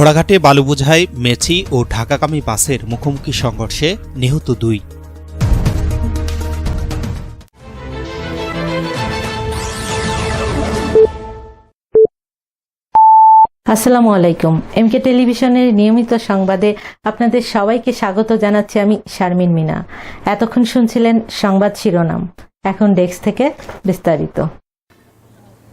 ঘোড়াঘাটে বালুবোঝাই Messi ও ঢাকাগামী বাসের মুখোমুখি সংঘর্ষে নিহত দুই। আসসালামু আলাইকুম। এমকে টেলিভিশনের নিয়মিত সংবাদে আপনাদের সবাইকে স্বাগত জানাচ্ছি আমি শারমিন মিনা। এতক্ষণ শুনছিলেন সংবাদ শিরোনাম। এখন ডেস্ক থেকে বিস্তারিত।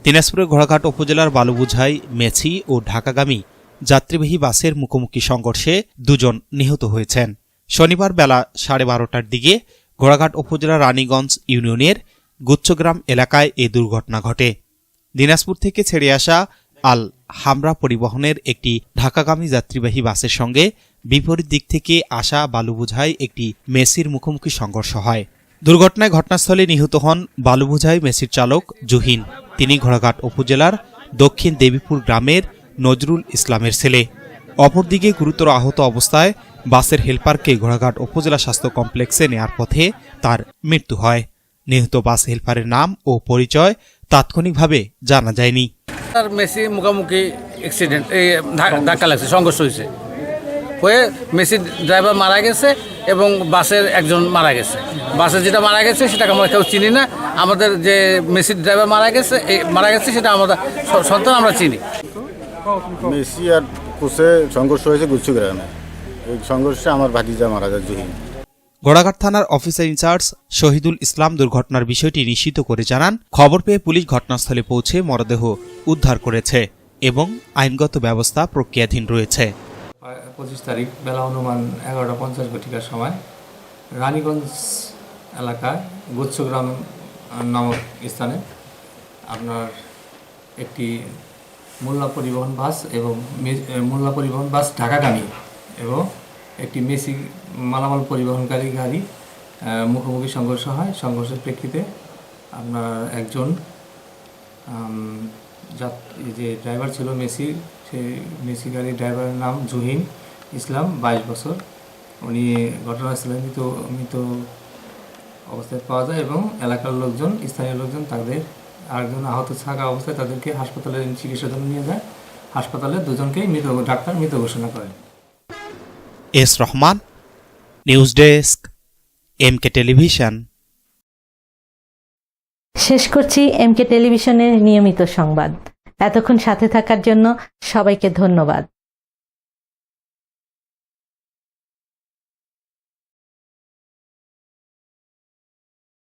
দিনাজপুরের ঘোড়াঘাট উপজেলার বালুবোঝাই মেছি ও ঢাকাগামী যাত্রীবাহী বাসের মুখোমুখি সংঘর্ষে দুজন নিহত হয়েছেন। শনিবার বেলা সাড়ে বারোটার দিকে ঘোড়াঘাট উপজেলার রানীগঞ্জ ইউনিয়নের গুচ্ছগ্রাম এলাকায় এ দুর্ঘটনা ঘটে। দিনাজপুর থেকে ছেড়ে আসা আল হামরা পরিবহনের একটি ঢাকাগামী যাত্রীবাহী বাসের সঙ্গে বিপরীত দিক থেকে আসা বালুবোঝাই একটি মেসির মুখোমুখি সংঘর্ষ হয়। দুর্ঘটনায় ঘটনাস্থলে নিহত হন বালুবোঝাই মেসির চালক জুহিন। তিনি ঘোড়াঘাট উপজেলার দক্ষিণ দেবীপুর গ্রামের নজরুল ইসলামের ছেলে। অপরদিকে গুরুতর আহত অবস্থায় বাসের হেলপারকে ঘোড়াঘাট উপজেলা স্বাস্থ্য কমপ্লেক্সে নেয়ার পথে তার মৃত্যু হয়। নিহত বাস হেলপারের নাম ও পরিচয় তাৎক্ষণিকভাবে জানা যায়নি। তার মেসি মুখোমুখি অ্যাক্সিডেন্ট এই ধাক্কা লাগছে, সংঘর্ষ হয়েছে। হয়ে মেসি ড্রাইভার মারা গেছে এবং বাসের একজন মারা গেছে। বাসে যেটা মারা গেছে সেটাকে আমরা কেউ চিনি না। আমাদের যে মেসি ড্রাইভার মারা গেছে মারা গেছে সেটা আমাদের স- সন্তান আমরা চিনি। মেসি আর কোচে সংঘর্ষ হয়েছে গুচ্ছু গ্রামে এই সংঘর্ষে আমার ভাতিজা মারা যায় জুহিন। গোড়াঘাট থানার অফিসার ইনচার্জ শহীদুল ইসলাম দুর্ঘটনার বিষয়টি নিশ্চিত করে জানান খবর পেয়ে পুলিশ ঘটনাস্থলে পৌঁছে মরদেহ উদ্ধার করেছে এবং আইনগত ব্যবস্থা প্রক্রিয়াধীন রয়েছে। পঁচিশ তারিখ বেলা অনুমান এগারোটা পঞ্চাশ ঘটিকার সময় রানীগঞ্জ এলাকায় গুচ্ছগ্রাম নামক স্থানে আপনার একটি মোল্লা পরিবহন বাস এবং মোল্লা পরিবহন বাস ঢাকাগামী এবং একটি মেসি মালামাল পরিবহনকারী গাড়ি মুখোমুখি সংঘর্ষ হয়। সংঘর্ষের প্রেক্ষিতে আপনার একজন যে ড্রাইভার ছিল মেসি, সেই মেসি গাড়ির ড্রাইভারের নাম জুহিন ইসলাম, বাইশ বছর। উনি ঘটনাস্থলে মৃত মৃত অবস্থায় পাওয়া যায় এবং এলাকার লোকজন, স্থানীয় লোকজন তাদের আরেকজন আহত থাকা অবস্থায় তাদেরকে হাসপাতালে চিকিৎসার জন্য নিয়ে যায়। হাসপাতালে দুজনকেই মৃত ডাক্তার মৃত ঘোষণা করেন। S Rahman news desk M K television. শেষ করছি এমকে টেলিভিশনের নিয়মিত সংবাদ। এতক্ষণ সাথে থাকার জন্য সবাইকে ধন্যবাদ।